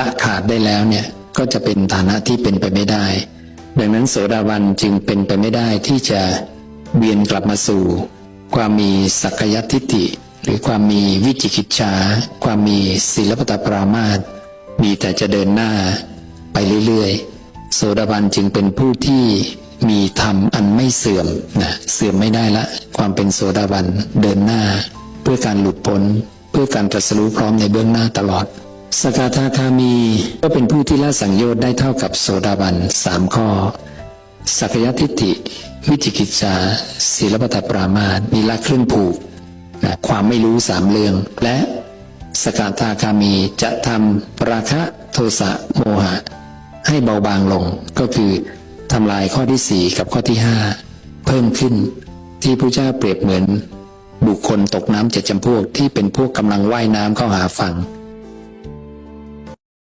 ละขาดได้แล้วเนี่ยก็จะเป็นฐานะที่เป็นไปไม่ได้ ดังนั้นโสดาบันจึงเป็นไปไม่ได้ที่จะเวียนกลับมาสู่ ความมีสักกายทิฏฐิ หรือความมีวิจิกิจฉาความมีศีลปตปรามาสมีแต่จะเดินหน้าไปเรื่อยๆ โสดาบันจึงเป็นผู้ที่มีธรรมอันไม่เสื่อมนะเสื่อมไม่ได้ละ ความเป็นโสดาบันเดินหน้า เพื่อการหลุดพ้น เพื่อการตรัสรู้พร้อมในเบื้องหน้าตลอด สกทาคามีก็เป็นผู้ที่ละสังโยชน์ได้เท่ากับโสดาบันสามข้อ สักยทิฏฐิ วิจิกิจจาศีลปตปรามาสมีละครื่งผูกนะความไม่รู้สามเรื่อง และสกทาคามีจะทำราคะโทสะโมหะ ให้เบาบางลงก็คือทำลายข้อที่สี่กับข้อที่ห้าเพิ่มขึ้นที่พระเจ้าเปรียบเหมือน บุคคลตกน้ำเจ็ดจำพวกที่เป็นพวกกำลังว่ายน้ำเข้าหาฝั่ง